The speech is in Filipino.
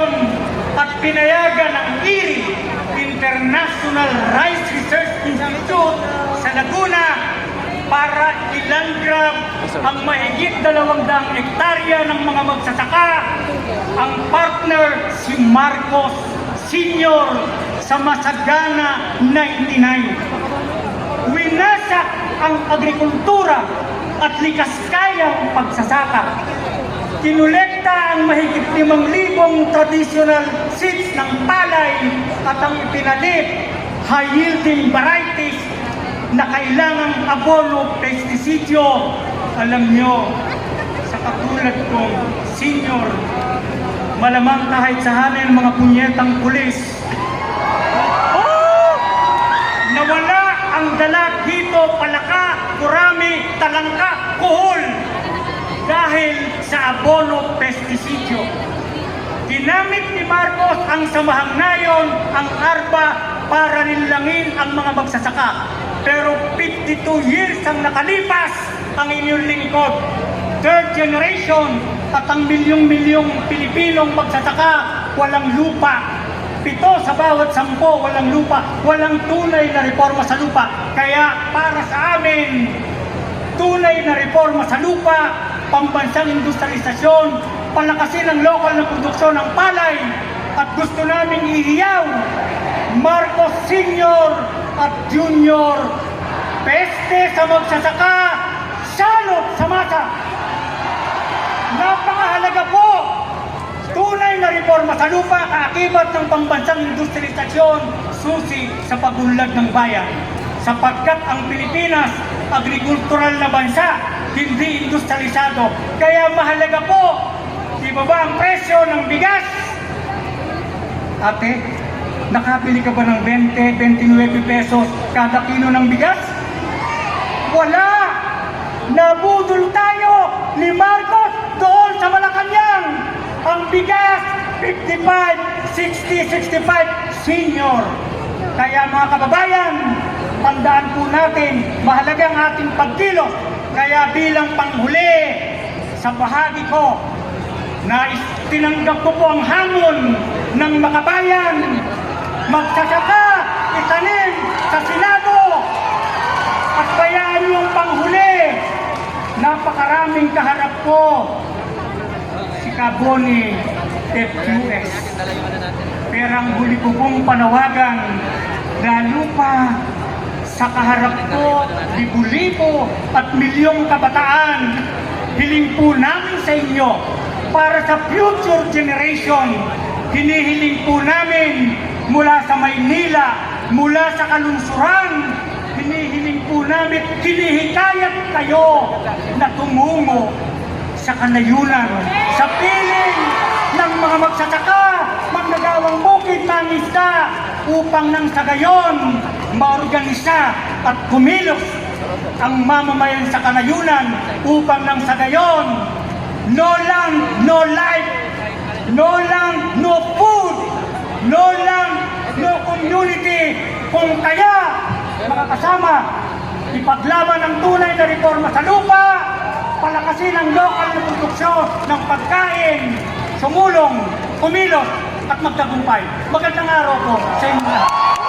Commission at pinayagan ng IRI, International Rice Research Institute sa Laguna para ilangrab ang mahigit dalawang daang ektarya ng mga magsasaka. Ang partner si Marcos Senior sa Masagana 99. Winasak ang agrikultura at likas kayang pagsasaka. Kinulekta ang mahigit limang libong traditional seeds ng palay at ang ipinalit high-yielding varieties na kailangang abono pestisidyo. Alam nyo, sa katulad kong senior, malamang kahit sa hanin mga punyetang pulis, sa abono pestisidyo. Ginamit ni Marcos ang samahang nayon, ang ARPA, para nilangin ang mga magsasaka. Pero 52 years ang nakalipas ang inyong lingkod. Third generation at ang milyong-milyong Pilipinong magsasaka walang lupa. Pito sa bawat sampo, walang lupa, walang tunay na reforma sa lupa. Kaya para sa amin, tunay na reforma sa lupa, pambansang industrialisasyon, palakasin ang lokal na produksyon ng palay, at gusto naming ihiyaw Marcos Senior at Junior peste sa magsasaka, salot sa masa. Napakahalaga po Tunay na reforma sa lupa, kaakibat ng pambansang industrialisasyon, susi sa pagulad ng bayan. Sapagkat ang Pilipinas, agrikultural na bansa, hindi industrialisado. Kaya mahalaga po, ibaba ang presyo ng bigas. Ate, nakabili ka ba ng 20, 29 pesos kada kilo ng bigas? Wala! Nabudol tayo ni Marcos doon sa Malacanang! Ang bigas, 55, 60, 65, senior. Kaya mga kababayan, tandaan po natin, mahalaga ang ating pagkilos. Kaya bilang panghuli sa bahagi ko, na tinanggap ko po ang hamon ng makabayan, magsasaka, itanim sa Senado, at bayaan niyo ang panghuli. Napakaraming kaharap ko si Caboni FQS. Pero huli ko pong panawagan, lalo pa sa kaharap ko, libo-libo at milyong kabataan, hiling po namin sa inyo para sa future generation, hinihiling po namin mula sa Maynila, mula sa kalungsuran, hinihiling po namin, hinihikayat kayo na tumungo sa kanayunan, sa piling ng mga magsasaka, magnagawang bukid ng isda, upang nang sa gayon, maorganisa at kumilos ang mamamayan sa kanayunan, upang nang sa gayon, no land, no life, no land, no food, no land, no community, kung kaya, mga kasama, ipaglaban ang tunay na reforma sa lupa, palakasin ang lokal na produksyon ng pagkain, sumulong, kumilos, at magtagumpay. Magandang araw po sa inyo lahat.